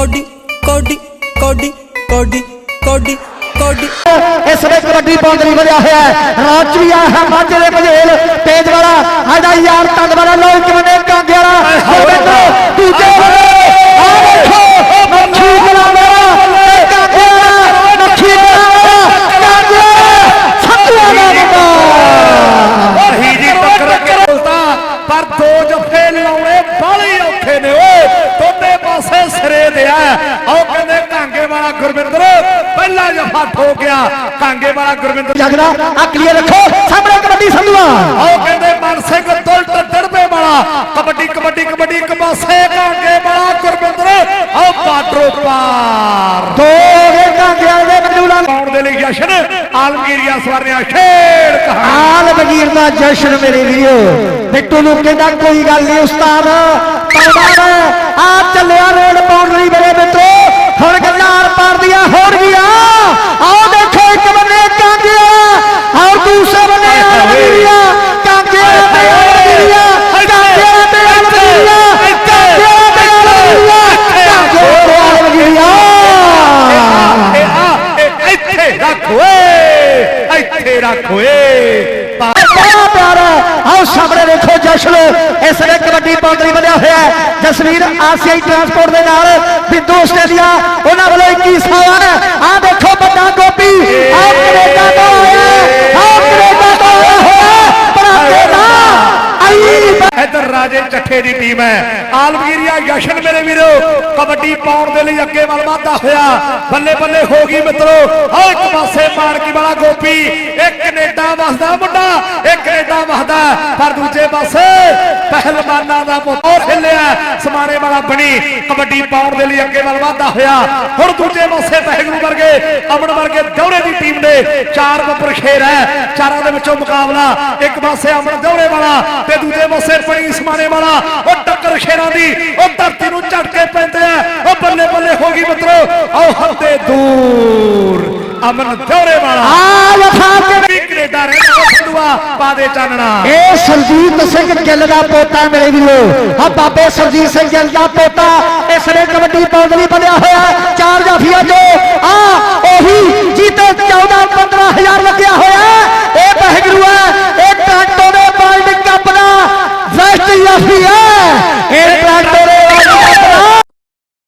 Cody ਕੋਡੀ ਕੋਡੀ ਕੋਡੀ ਕੋਡੀ ਕੋਡੀ। ਇਸ ਵੇਲੇ ਕਬੱਡੀ ਬਾਉਂਡਰੀ ਵਧਿਆ ਹੋਇਆ ਹੈ। ਰਾਜ ਵੀ ਆ ਹੈ, ਮਾਝੇ ਦੇ ਬਜੇਲ ਤੇਜ ਵਾਲਾ, ਸਾਡਾ ਯਾਰ ਤੰਦ ਵਾਲਾ ਲੋ ਕਿਵੇਂ ਕਾਂਗੇ ਵਾਲਾ ਗੋਬਿੰਦ ਦੂਜੇ ਵਾਲੇ ਆ ਦੇਖੋ ਮੱਖੀ ਵਾਲਾ ਮੇਰਾ ਤੇ ਕਾਂਗੇ ਵਾਲਾ ਮੱਖੀ ਵਾਲਾ ਕਾਂਗੇ ਛੱਤੂਆ ਦਾ ਮੁੰਡਾ ਉਹੀ ਜੀ ਟੱਕਰ ਕਰਦਾ ਪਰ ਦੋ ਜਫੇ ਲਾਉਣੇ ਬਾਹਲੀ ਔਖੇ ਨੇ ਓਏ ਦੋਨੇ ਪਾਸੇ ਸਿਰੇ ਦੇ ਆ ਆਓ ਕਹਿੰਦੇ ਕਾਂਗੇ ਵਾਲਾ ਗੁਰਵਿੰਦਰ ਪਹਿਲਾ ਜਫਾ ਠੋਕ ਗਿਆ। ਕਾਂਗੇ ਵਾਲਾ ਗੁਰਵਿੰਦਰ ਜਗਦਾ ਆ ਕਲੀਅਰ ਰੱਖੋ। ਸਾਹਮਣੇ ਕਬੱਡੀ ਸੰਧੂਆ। ਆਓ ਕਹਿੰਦੇ ਮਨ ਸਿੰਘ ਦੁਲਟ ਡੜਬੇ ਵਾਲਾ। ਕਬੱਡੀ ਕਬੱਡੀ ਕਬੱਡੀ ਇੱਕ ਪਾਸੇ ਕਾਂਗੇ ਵਾਲਾ ਗੁਰਵਿੰਦਰ। ਆਓ ਬਾਟਰੋ ਪਾਰ। ਦੋ ਗੇ ਕਾਂਗੇ ਵਾਲੇ ਬੰਦੂ ਨਾਲ ਪਾਉਣ ਦੇ ਲਈ ਜਸ਼ਨ ਆਲਮਗੀਰੀਆ ਸਵਾਰਿਆ ਖੇਡ ਕਹਾਣੀ। ਆਲ ਬਗੀਰ ਦਾ ਜਸ਼ਨ ਮੇਰੇ ਵੀਰੋ। ਬਿੱਟੂ ਨੂੰ ਕਹਿੰਦਾ ਕੋਈ ਗੱਲ ਨਹੀਂ ਉਸਤਾਦ ਮੈਂ ਆ ਚੱਲਿਆ ਰੋਡ ਬਾਉਂਡਰੀ ਮੇਰੇ ਮਿੱਤਰੋ ਹੁਣ ਗੱਲਾਂ ਆਰ ਪਾਰ ਦੀਆਂ ਹੋਣ ਗਿਆ ਆਓ ਦੇਖੋ ਇੱਕ ਬੰਨੇ ਕਾਂਗਿਆ ਔਰ ਦੂਸਰੇ ਬੰਨੇ ਆਲਮਗੀਰੀਆ ਕਾਂਗਿਆ ਤੇ ਆਲਮਗੀਰੀਆ ਕਾਂਗਿਆ ਤੇ ਆਲਮਗੀਰੀਆ ਕਾਂਗਿਆ ਤੇ ਆਲਮਗੀਰੀਆ ਕਾਂਗਿਆ ਤੇ ਆਲਮਗੀਰੀਆ ਇਹ ਆ ਇਹ ਇੱਥੇ ਰੱਖ ਓਏ ਇੱਥੇ ਰੱਖ ਓਏ ਪਾ- ਬੜਾ ਪਿਆਰਾ ਆਓ ਸਾਹਮਣੇ ਦੇਖੋ ਜਸ਼ਨ ਇਸ ਵੇਲੇ ਕਬੱਡੀ ਬਾਉਂਡਰੀ ਬਣਿਆ ਹੋਇਆ ਹੈ ਜਸਵੀਰ ਆਸੀਆਈ ਟਰਾਂਸਪੋਰਟ ਦੇ ਨਾਲ ਬਿੰਦੂ ਆਸਟ੍ਰੇਲੀਆ ਉਹਨਾਂ ਵੱਲੋਂ 21 ਸਾਲ ਆ ਦੇਖੋ ਵੱਡਾ ਗੋਪੀ ਆ ਕੈਨੇਡਾ ਤੋਂ ਆਇਆ ਆ ਕੈਨੇਡਾ ਤੋਂ ਆਇਆ ਹੋਇਆ ਪਰਾਤੇ ਦਾ ਆਈ ਇੱਧਰ ਰਾਜੇ ਚੱਠੇ ਦੀ ਟੀਮ ਹੈ। ਆਲਮਗੀਰੀਆ ਯਸ਼ਨ ਮੇਰੇ ਵੀਰੋ, ਕਬੱਡੀ ਪਾਉਣ ਦੇ ਲਈ ਅੱਗੇ ਵੱਲ ਵਧਦਾ ਹੋਇਆ। ਬੱਲੇ ਬੱਲੇ ਹੋ ਗਈ ਮਿੱਤਰੋ ਆਹ ਇੱਕ ਪਾਸੇ ਮਾਰਕੀ ਵਾਲਾ ਗੋਪੀ। ਇਹ ਕੈਨੇਡਾ ਵਸਦਾ ਮੁੰਡਾ ਇਹ ਕੈਨੇਡਾ ਵਸਦਾ, ਪਰ ਦੂਜੇ ਪਾਸੇ ਪਹਿਲਵਾਨਾਂ ਦਾ ਮੋਰ ਹਿੱਲਿਆ ਸਮਾਣੇ ਵਾਲਾ ਬਣੀ, ਕਬੱਡੀ ਪਾਉਣ ਦੇ ਲਈ ਅੱਗੇ ਵੱਲ ਵਧਦਾ ਹੋਇਆ। ਹੁਣ ਦੂਜੇ ਪਾਸੇ ਪਹਿਗਰੂ ਵਰਗੇ, ਅਮਨ ਵਰਗੇ ਦੌਰੇ ਦੀ ਟੀਮ ਦੇ ਚਾਰ ਬੱਬਰ ਸ਼ੇਰ ਹੈ। ਚਾਰਾਂ ਦੇ ਵਿੱਚੋਂ ਮੁਕਾਬਲਾ, ਇੱਕ ਪਾਸੇ ਅਮਨ ਦੌਰੇ ਵਾਲਾ ਤੇ ਦੂਜੇ ਪਾਸੇ ਪਣੀ ਸਮਾਣੇ ਵਾਲਾ। ਉਹ ਟੱਕਰ ਸ਼ੇਰਾਂ ਦੀ, ਉਹ ਧਰਤੀ ਨੂੰ ਝਟਕੇ ਪੈਂਦੇ ਆ। ਉਹ ਬੱਲੇ ਬੱਲੇ ਹੋ ਗਈ ਮਿੱਤਰੋ ਆਓ ਹੱਦੇ ਦੂਰ ਅਮਨ ਦੌਰੇ ਵਾਲਾ। ਆ ਲਖਾ ਕੇ ਵੀ ਰਹਿਣਾ ਸੰਧੂਆ ਪਾ ਚਾਨਣਾ। ਇਹ ਸਰਜੀਤ ਸਿੰਘ ਗਿੱਲ ਦਾ ਪੋਤਾ ਮੇਰੇ ਵੀਰੋ। ਆ ਬਾਬੇ ਸਰਜੀਤ ਸਿੰਘ ਗਿੱਲ ਦਾ ਪੋਤਾ, ਇਸ ਨੇ ਕਬੱਡੀ ਬਾਉਂਡਰੀ ਬਣਿਆ ਹੋਇਆ ਚਾਰ ਜਾਫੀਆਂ ਜੋ ਆ ਉਹੀ ਜੀਤੇ 14 15000 ਲੱਗਿਆ ਹੋਇਆ ਇਹ ਬਹਿਗਰੂ ਹੈ ਇਹ ਟਾਂਟੋ ਦੇ ਵਰਲਡ ਕੱਪ ਦਾ ਫਸਟ ਜਾਫੀ ਹੈ ਇਹ ਟਾਂਟੋ ਦੇ ਵਰਲਡ ਕੱਪ ਦਾ